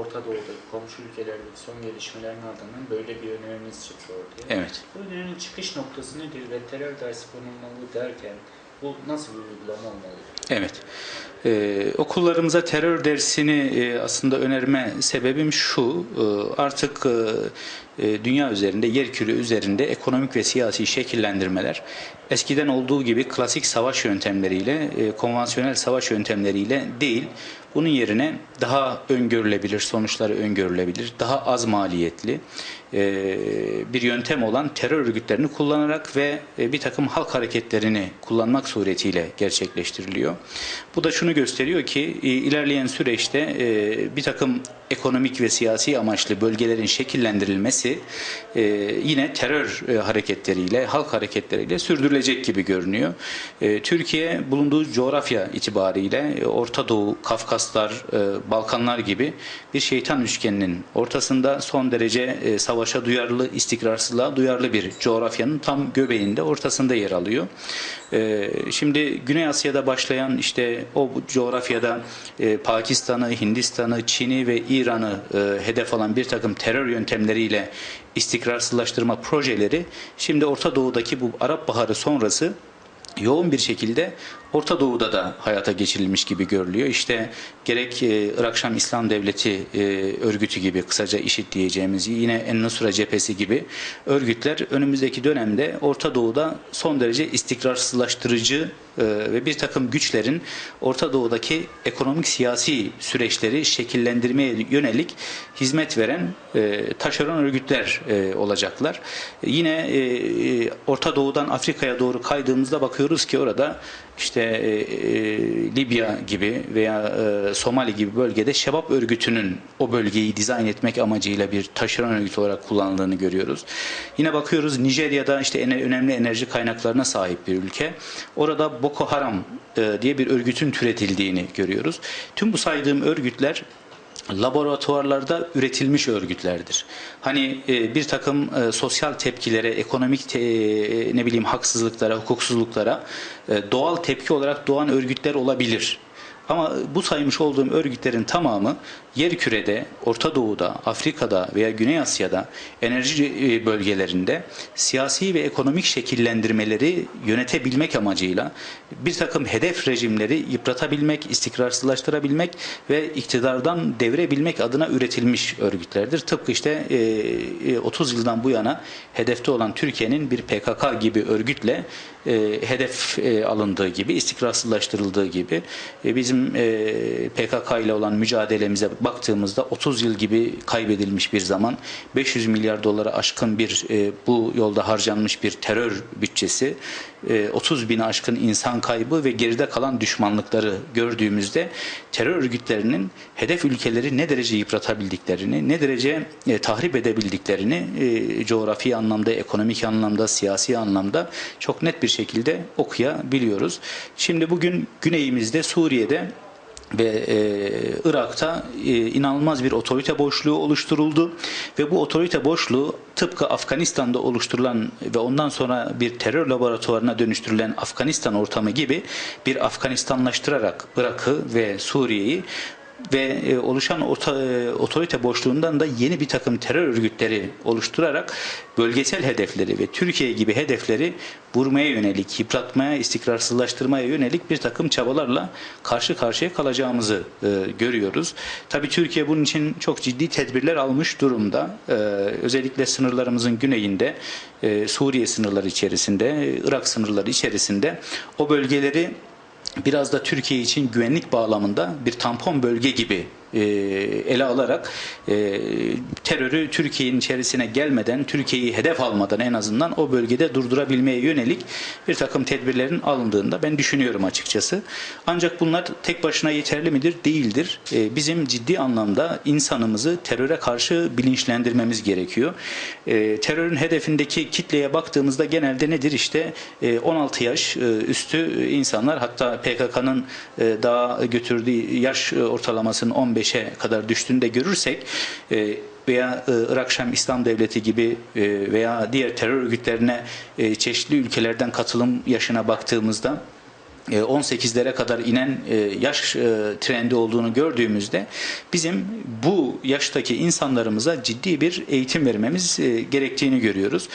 Orta Doğu'daki komşu ülkelerdeki son gelişmelerin ardından böyle bir öneriniz çıktı ortaya. Evet. Bu önerinin çıkış noktası nedir ve terör dersi konulmalı derken bu nasıl bir uygulama olmalı? Evet. Ee, okullarımıza terör dersini e, aslında önerme sebebim şu. e, artık e, e, dünya üzerinde, yer küre üzerinde ekonomik ve siyasi şekillendirmeler eskiden olduğu gibi klasik savaş yöntemleriyle, e, konvansiyonel savaş yöntemleriyle değil, bunun yerine daha öngörülebilir, sonuçları öngörülebilir, daha az maliyetli bir yöntem olan terör örgütlerini kullanarak ve e, bir takım halk hareketlerini kullanmak suretiyle gerçekleştiriliyor. Bu da şunu gösteriyor ki e, ilerleyen süreçte e, bir takım ekonomik ve siyasi amaçlı bölgelerin şekillendirilmesi e, yine terör e, hareketleriyle, halk hareketleriyle sürdürülecek gibi görünüyor. E, Türkiye bulunduğu coğrafya itibariyle e, Orta Doğu, Kafkaslar, e, Balkanlar gibi bir şeytan üçgeninin ortasında son derece e, savaşa duyarlı, istikrarsızlığa duyarlı bir coğrafyanın tam göbeğinde, ortasında yer alıyor. E, Şimdi Güney Asya'da başlayan işte o coğrafyada e, Pakistan'ı, Hindistan'ı, Çin'i ve İran'ı e, hedef alan bir takım terör yöntemleriyle istikrarsızlaştırma projeleri şimdi Orta Doğu'daki bu Arap Baharı sonrası yoğun bir şekilde Orta Doğu'da da hayata geçirilmiş gibi görülüyor. İşte gerek e, Irak Şam İslam Devleti e, örgütü gibi kısaca IŞİD diyeceğimiz yine En-Nusra cephesi gibi örgütler önümüzdeki dönemde Orta Doğu'da son derece istikrarsızlaştırıcı e, ve bir takım güçlerin Orta Doğu'daki ekonomik siyasi süreçleri şekillendirmeye yönelik hizmet veren taşeron örgütler olacaklar. Yine Orta Doğu'dan Afrika'ya doğru kaydığımızda bakıyoruz ki orada işte e, e, Libya gibi veya e, Somali gibi bölgede Şebap örgütünün o bölgeyi dizayn etmek amacıyla bir taşeron örgüt olarak kullanıldığını görüyoruz. Yine bakıyoruz Nijerya'da işte ene- önemli enerji kaynaklarına sahip bir ülke. Orada Boko Haram e, diye bir örgütün türetildiğini görüyoruz. Tüm bu saydığım örgütler laboratuvarlarda üretilmiş örgütlerdir. Hani e, bir takım e, sosyal tepkilere, ekonomik te- e, ne bileyim haksızlıklara, hukuksuzluklara e, doğal tepki olarak doğan örgütler olabilir. Ama bu saymış olduğum örgütlerin tamamı yer kürede, Orta Doğu'da, Afrika'da veya Güney Asya'da enerji e, bölgelerinde siyasi ve ekonomik şekillendirmeleri yönetebilmek amacıyla bir takım hedef rejimleri yıpratabilmek, istikrarsızlaştırabilmek ve iktidardan devirebilmek adına üretilmiş örgütlerdir. Tıpkı işte e, e, 30 yıldan bu yana hedefte olan Türkiye'nin bir PKK gibi örgütle e, hedef e, alındığı gibi, istikrarsızlaştırıldığı gibi e, bizim e, PKK ile olan mücadelemize baktığımızda 30 yıl gibi kaybedilmiş bir zaman, 500 milyar dolara aşkın bir e, bu yolda harcanmış bir terör bütçesi, e, 30 bin aşkın insan kaybı ve geride kalan düşmanlıkları gördüğümüzde terör örgütlerinin hedef ülkeleri ne derece yıpratabildiklerini, ne derece e, tahrip edebildiklerini e, coğrafi anlamda, ekonomik anlamda, siyasi anlamda çok net bir şekilde okuyabiliyoruz. Şimdi bugün güneyimizde Suriye'de ve e, Irak'ta e, inanılmaz bir otorite boşluğu oluşturuldu. Ve bu otorite boşluğu tıpkı Afganistan'da oluşturulan ve ondan sonra bir terör laboratuvarına dönüştürülen Afganistan ortamı gibi bir Afganistanlaştırarak Irak'ı ve Suriye'yi ve e, oluşan e, otorite boşluğundan da yeni bir takım terör örgütleri oluşturarak bölgesel hedefleri ve Türkiye gibi hedefleri vurmaya yönelik, yıpratmaya, istikrarsızlaştırmaya yönelik bir takım çabalarla karşı karşıya kalacağımızı e, görüyoruz. Tabii Türkiye bunun için çok ciddi tedbirler almış durumda. E, özellikle sınırlarımızın güneyinde, e, Suriye sınırları içerisinde, Irak sınırları içerisinde o bölgeleri biraz da Türkiye için güvenlik bağlamında bir tampon bölge gibi e, ele alarak e, terörü Türkiye'nin içerisine gelmeden, Türkiye'yi hedef almadan en azından o bölgede durdurabilmeye yönelik bir takım tedbirlerin alındığında ben düşünüyorum açıkçası. Ancak bunlar tek başına yeterli midir? Değildir. E, bizim ciddi anlamda insanımızı teröre karşı bilinçlendirmemiz gerekiyor. Terörün hedefindeki kitleye baktığımızda genelde nedir? İşte e, 16 yaş üstü insanlar hatta PKK'nın daha götürdüğü yaş ortalamasının 15'e kadar düştüğünü de görürsek e, veya e, Irak Şam İslam Devleti gibi e, veya diğer terör örgütlerine çeşitli ülkelerden katılım yaşına baktığımızda 18'lere kadar inen e, yaş e, trendi olduğunu gördüğümüzde bizim bu yaştaki insanlarımıza ciddi bir eğitim vermemiz e, gerektiğini görüyoruz.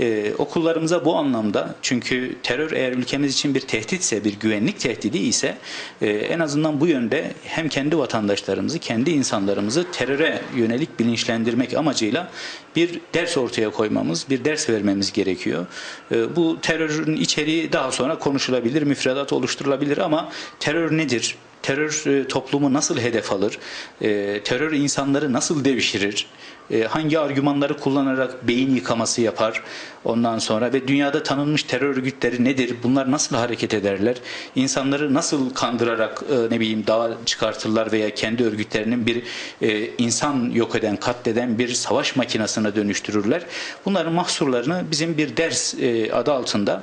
E, Okullarımıza bu anlamda çünkü terör eğer ülkemiz için bir tehditse, bir güvenlik tehdidi ise e, en azından bu yönde hem kendi vatandaşlarımızı, kendi insanlarımızı teröre yönelik bilinçlendirmek amacıyla bir ders ortaya koymamız, bir ders vermemiz gerekiyor. E, Bu terörün içeriği daha sonra konuşulabilir, müfredat oluşturulabilir ama terör nedir? Terör e, toplumu nasıl hedef alır? E, terör insanları nasıl devşirir? E, hangi argümanları kullanarak beyin yıkaması yapar? Ondan sonra ve dünyada tanınmış terör örgütleri nedir? Bunlar nasıl hareket ederler? İnsanları nasıl kandırarak ne bileyim dağa çıkartırlar veya kendi örgütlerinin bir insan yok eden, katleden bir savaş makinesine dönüştürürler? Bunların mahsurlarını bizim bir ders adı altında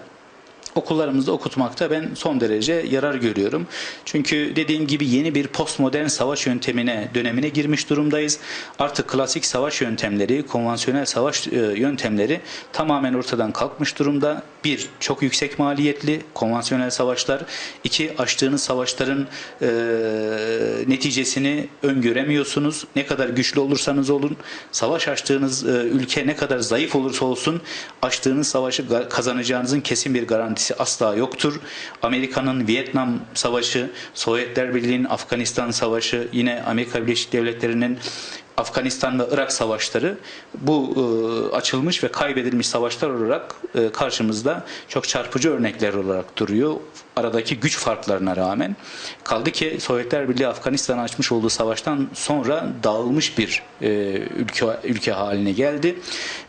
okullarımızda okutmakta ben son derece yarar görüyorum. Çünkü dediğim gibi yeni bir postmodern savaş yöntemine, dönemine girmiş durumdayız. Artık klasik savaş yöntemleri, konvansiyonel savaş e, yöntemleri tamamen ortadan kalkmış durumda. Bir, çok yüksek maliyetli konvansiyonel savaşlar. İki, açtığınız savaşların e, neticesini öngöremiyorsunuz. Ne kadar güçlü olursanız olun, savaş açtığınız e, ülke ne kadar zayıf olursa olsun, açtığınız savaşı kazanacağınızın kesin bir garantisi asla yoktur. Amerika'nın Vietnam Savaşı, Sovyetler Birliği'nin Afganistan Savaşı, yine Amerika Birleşik Devletleri'nin Afganistan ve Irak savaşları bu e, açılmış ve kaybedilmiş savaşlar olarak e, karşımızda çok çarpıcı örnekler olarak duruyor. Aradaki güç farklarına rağmen kaldı ki Sovyetler Birliği Afganistan'a açmış olduğu savaştan sonra dağılmış bir e, ülke ülke haline geldi.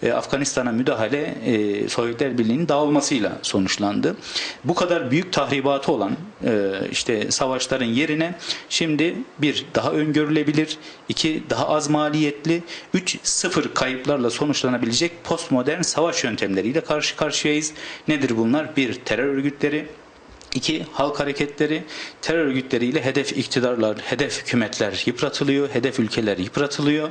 E, Afganistan'a müdahale e, Sovyetler Birliği'nin dağılmasıyla sonuçlandı. Bu kadar büyük tahribatı olan e, işte savaşların yerine şimdi bir daha öngörülebilir, iki daha az maliyetli, üç sıfır kayıplarla sonuçlanabilecek postmodern savaş yöntemleriyle karşı karşıyayız. Nedir bunlar? Bir terör örgütleri, İki, halk hareketleri terör örgütleriyle hedef iktidarlar, hedef hükümetler yıpratılıyor, hedef ülkeler yıpratılıyor.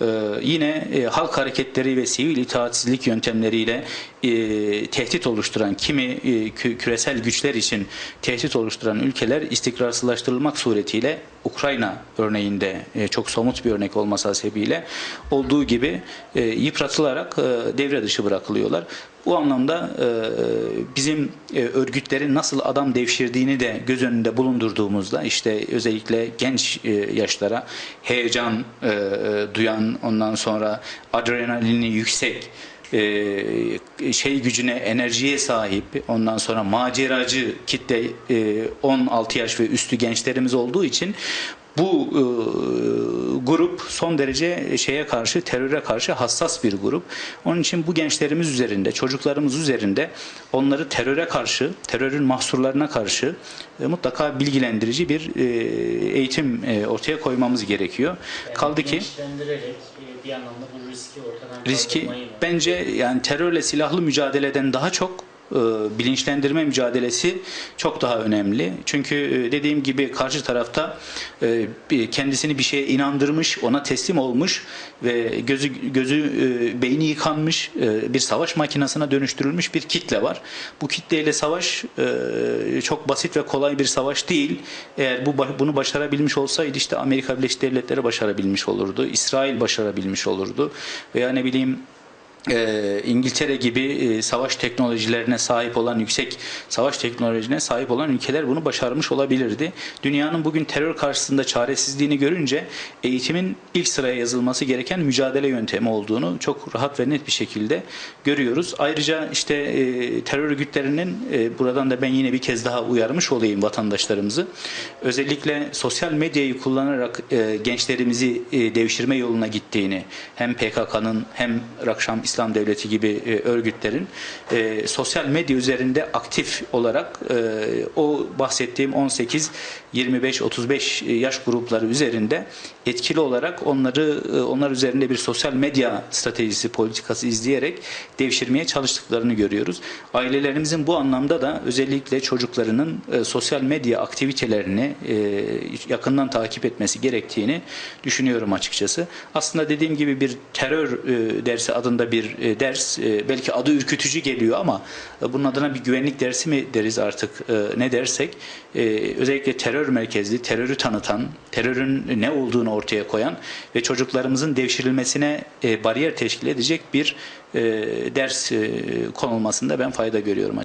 Ee, yine e, halk hareketleri ve sivil itaatsizlik yöntemleriyle e, tehdit oluşturan kimi e, kü- küresel güçler için tehdit oluşturan ülkeler istikrarsızlaştırılmak suretiyle Ukrayna örneğinde e, çok somut bir örnek olması hasebiyle olduğu gibi e, yıpratılarak e, devre dışı bırakılıyorlar. Bu anlamda e, bizim e, örgütlerin nasıl adam devşirdiğini de göz önünde bulundurduğumuzda işte özellikle genç e, yaşlara heyecan duyan ondan sonra adrenalini yüksek şey gücüne, enerjiye sahip, ondan sonra maceracı kitle e, 16 yaş ve üstü gençlerimiz olduğu için bu grup son derece şeye karşı, teröre karşı hassas bir grup. Onun için bu gençlerimiz üzerinde, çocuklarımız üzerinde onları teröre karşı, terörün mahsurlarına karşı e, mutlaka bilgilendirici bir e, eğitim e, ortaya koymamız gerekiyor. Yani Kaldı ki e, bir anlamda bu riski ortadan riski bence yani terörle silahlı mücadeleden daha çok bilinçlendirme mücadelesi çok daha önemli. Çünkü e, dediğim gibi karşı tarafta e, kendisini bir şeye inandırmış, ona teslim olmuş ve gözü gözü e, beyni yıkanmış e, bir savaş makinesine dönüştürülmüş bir kitle var. Bu kitleyle savaş e, çok basit ve kolay bir savaş değil. Eğer bu bunu başarabilmiş olsaydı işte Amerika Birleşik Devletleri başarabilmiş olurdu. İsrail başarabilmiş olurdu. Veya ne bileyim e, İngiltere gibi e, savaş teknolojilerine sahip olan yüksek savaş teknolojisine sahip olan ülkeler bunu başarmış olabilirdi. Dünyanın bugün terör karşısında çaresizliğini görünce eğitimin ilk sıraya yazılması gereken mücadele yöntemi olduğunu çok rahat ve net bir şekilde görüyoruz. Ayrıca işte e, terör örgütlerinin e, buradan da ben yine bir kez daha uyarmış olayım vatandaşlarımızı. Özellikle sosyal medyayı kullanarak e, gençlerimizi e, devşirme yoluna gittiğini hem PKK'nın hem Rakşam İslam Devleti gibi e, örgütlerin e, sosyal medya üzerinde aktif olarak e, o bahsettiğim 18 25 35 yaş grupları üzerinde etkili olarak onları e, onlar üzerinde bir sosyal medya stratejisi politikası izleyerek devşirmeye çalıştıklarını görüyoruz. Ailelerimizin bu anlamda da özellikle çocuklarının e, sosyal medya aktivitelerini e, yakından takip etmesi gerektiğini düşünüyorum açıkçası. Aslında dediğim gibi bir terör e, dersi adında bir bir e, ders. E, belki adı ürkütücü geliyor ama e, bunun adına bir güvenlik dersi mi deriz artık ne dersek. Özellikle terör merkezli, terörü tanıtan, terörün ne olduğunu ortaya koyan ve çocuklarımızın devşirilmesine bariyer teşkil edecek bir ders konulmasında ben fayda görüyorum.